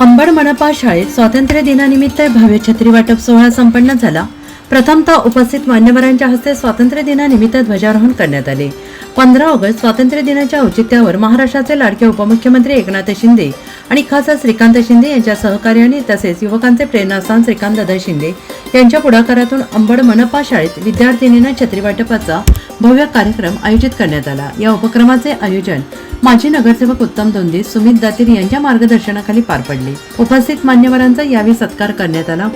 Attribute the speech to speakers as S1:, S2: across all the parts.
S1: अंबड मनपा शाळेत स्वातंत्र्य दिनानिमित्त भव्य छत्री वाटप सोहळा संपन्न झाला. प्रथमतः उपस्थित मान्यवरांच्या हस्ते स्वातंत्र्य दिनानिमित्त ध्वजारोहण करण्यात आले. पंधरा ऑगस्ट स्वातंत्र्य दिनाच्या औचित्यावर महाराष्ट्राचे लाडके उपमुख्यमंत्री एकनाथ शिंदे आणि खासदार श्रीकांत शिंदे यांच्या सहकार्याने तसेच युवकांचे प्रेरणास्थान श्रीकांतदादा शिंदे यांच्या पुढाकारातून अंबड मनपा शाळेत विद्यार्थिनींना छत्री वाटपाचा भव्य कार्यक्रम आयोजित करण्यात आला. या उपक्रमाचे आयोजन माजी नगरसेवक उत्तम दोंदे सुमित दातीर यांच्या मार्गदर्शनाखाली पार पडले. उपस्थित मान्यवरांचा यावेळी सत्कार करण्यात आला.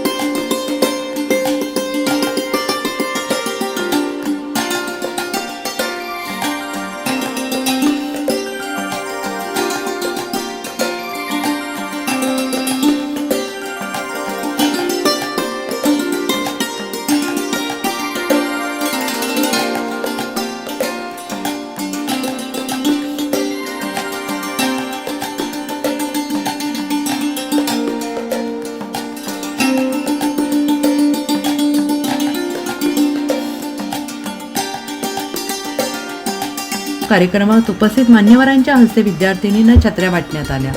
S1: कार्यक्रमात उपस्थित मान्यवरांच्या हस्ते विद्यार्थिनींना छत्र्या वाटण्यात आल्या.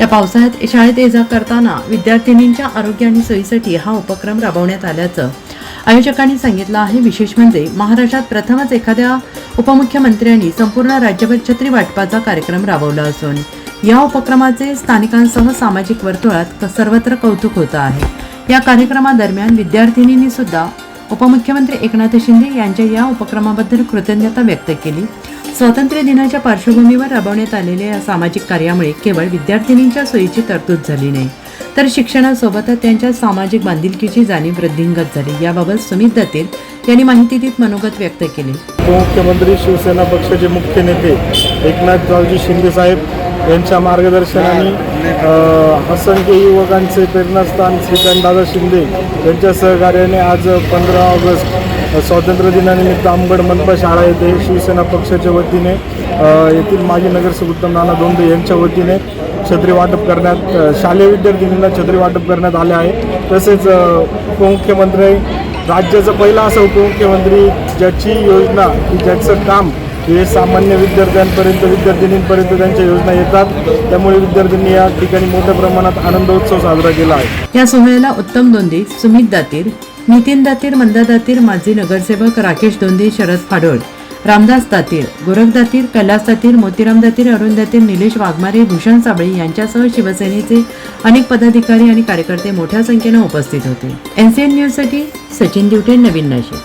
S1: या पावसाळ्यात शाळेत ये जा करताना विद्यार्थिनींच्या आरोग्य आणि सोयीसाठी हा उपक्रम राबवण्यात आल्याचं आयोजकांनी सांगितलं आहे. विशेष म्हणजे महाराष्ट्रात प्रथमच एखाद्या उपमुख्यमंत्र्यांनी संपूर्ण राज्यभर छत्री वाटपाचा कार्यक्रम राबवला असून या उपक्रमाचे स्थानिकांसह सामाजिक वर्तुळात सर्वत्र कौतुक होतं आहे. या कार्यक्रमादरम्यान विद्यार्थिनींनी सुद्धा उपमुख्यमंत्री एकनाथ शिंदे यांच्या या उपक्रमाबद्दल कृतज्ञता व्यक्त केली. स्वातंत्र्य दिनाच्या पार्श्वभूमीवर राबवण्यात आलेल्या या सामाजिक कार्यामुळे केवळ विद्यार्थिनींच्या सोयीची तरतूद झाली नाही तर शिक्षणासोबतच त्यांच्या सामाजिक बांधिलकीची जाणीव वृद्धिंगत झाली. याबाबत सुमित दत्ते यांनी माहिती देत मनोगत व्यक्त केले.
S2: उपमुख्यमंत्री शिवसेना पक्षाचे मुख्य नेते एकनाथरावजी शिंदेसाहेब यांच्या मार्गदर्शनाने असंख्य युवकांचे प्रेरणास्थान श्रीकांतदादा शिंदे यांच्या सहकार्याने आज पंधरा ऑगस्ट स्वातंत्र्य दिनानिमित्त अंबड मनपा शाळा येथे शिवसेना पक्षाच्या वतीने येथील माजी नगरसेवक उत्तम नाना दोंदे यांच्या वतीने छत्री वाटप करण्यात शालेय विद्यार्थिनींना छत्री वाटप करण्यात आले आहे. तसेच उपमुख्यमंत्री राज्याचा पहिला असा उपमुख्यमंत्री ज्याची योजना की ज्याचं काम हे सामान्य विद्यार्थ्यांपर्यंत विद्यार्थिनींपर्यंत त्यांच्या योजना येतात. त्यामुळे विद्यार्थ्यांनी या ठिकाणी मोठ्या प्रमाणात आनंदोत्सव साजरा केला आहे.
S1: या सोहळ्याला उत्तम नोंदी सुमित दातीर नितीन दातीर मंदा दातीर माजी नगरसेवक राकेश दोंदे शरद फाडोळ रामदास दातीर गोरख दातीर कैलास दातीर मोतीराम दातीर अरुण दातीर निलेश वाघमारे भूषण साबळे यांच्यासह शिवसेनेचे अनेक पदाधिकारी आणि कार्यकर्ते मोठ्या संख्येनं उपस्थित होते. एनसीएन न्यूजसाठी सचिन दिवटे नवीन नाशिक.